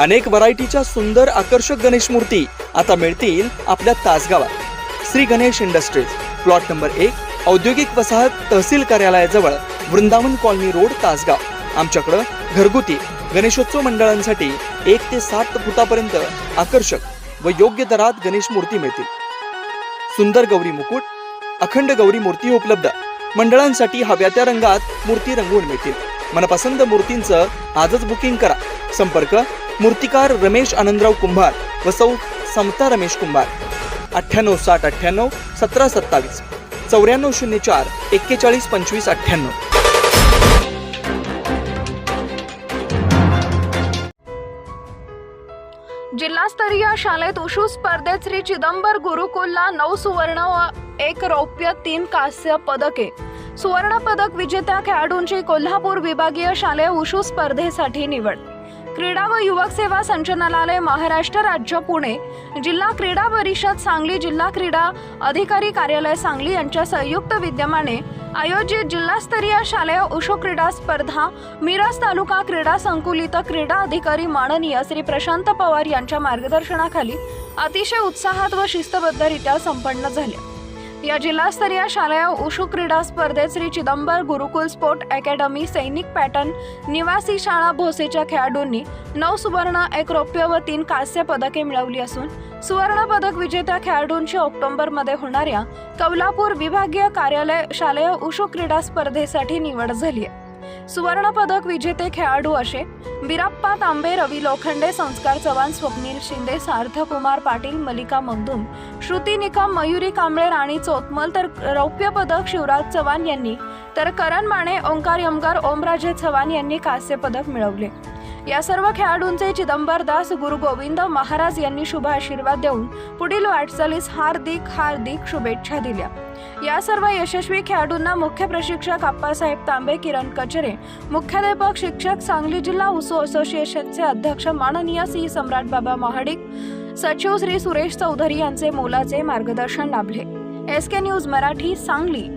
अनेक व्हरायटीच्या सुंदर आकर्षक गणेश मूर्ती आता मिळतील आपल्या तासगावात Shri Ganesh industries plot number एक औद्योगिक वसाहत तहसील कार्यालयाजवळ वृंदावन कॉलनी रोड तासगाव. आमच्याकडं घरगुती गणेशोत्सव मंडळांसाठी एक ते सात फुटापर्यंत आकर्षक व योग्य दरात गणेश मूर्ती मिळतील. सुंदर गौरी मुकुट अखंड गौरी मूर्ती उपलब्ध. मंडळांसाठी हव्या त्या रंगात मूर्ती रंगवून मिळतील. मनपसंत मूर्तींचं आजच बुकिंग करा. संपर्क मूर्तिकार रमेश आनंदराव कुंभार व सौ समता रमेश कुंभार. अठ्ठ्याण्णव साठ अठ्ठ्याण्णव सतरा सत्तावीस चौऱ्याण्णव शून्य चार एक्केचाळीस पंचवीस अठ्ठ्याण्णव. जिल्हास्तरीय शाळेत उशू स्पर्धेत श्री चिदंबर गुरुकुलला नऊ सुवर्ण व एक रौप्य तीन कांस्य पदके. सुवर्ण पदक विजेत्या खेळाडूंची कोल्हापूर विभागीय शालेय उशू स्पर्धेसाठी निवड. क्रीडा व युवक सेवा संचालनालय महाराष्ट्र राज्य पुणे. जिल्हा क्रीडा परिषद सांगली जिल्हा क्रीडा अधिकारी कार्यालय सांगली यांच्या संयुक्त विद्यमाने आयोजित जिल्हास्तरीय शालेय उशो क्रीडा स्पर्धा मिरज तालुका क्रीडा संकुलित क्रीडा अधिकारी माननीय श्री प्रशांत पवार यांच्या मार्गदर्शनाखाली अतिशय उत्साहात व शिस्तबद्धरित्या संपन्न झाल्या या जिल्हास्तरीय शालेय उशू क्रीडा स्पर्धेत श्री चिदंबर गुरुकुल स्पोर्ट अकॅडमी सैनिक पॅटर्न निवासी शाळा भोसेच्या खेळाडूंनी नऊ सुवर्ण एक रौप्य व तीन कांस्य पदके मिळवली असून सुवर्ण पदक विजेत्या खेळाडूंची ऑक्टोबरमध्ये होणाऱ्या कौलापूर विभागीय कार्यालय शालेय उशू क्रीडा स्पर्धेसाठी निवड झाली आहे. सुवर्ण पदक विजेते खेळाडू असे बिराप्पा तांबे रवी लोखंडे संस्कार चव्हाण स्वप्नील शिंदे सार्थकुमार पाटील मलिका मगदूम श्रुती निकम मयुरी कांबळे राणी चोतमल तर रौप्य पदक शिवराज चव्हाण यांनी तर करण माने ओंकार यमगार ओमराजे चव्हाण यांनी कांस्य पदक मिळवले. या सर्व खेळाडूंचे चिदंबर दास गुरु गोविंद महाराज यांनी शुभ आशीर्वाद देऊन पुढील वाटचालीस हार्दिक हार्दिक शुभेच्छा दिल्या. या सर्व यशस्वी खेळाडूंना मुख्य प्रशिक्षक आप्पासाहेब तांबे किरण कचरे मुख्याध्यापक शिक्षक सांगली जिल्हा उसो असोसिएशनचे अध्यक्ष माननीय सी सम्राट बाबा महाडिक सचिव श्री सुरेश चौधरी यांचे मोलाचे मार्गदर्शन लाभले. S K news Marathi Sangli.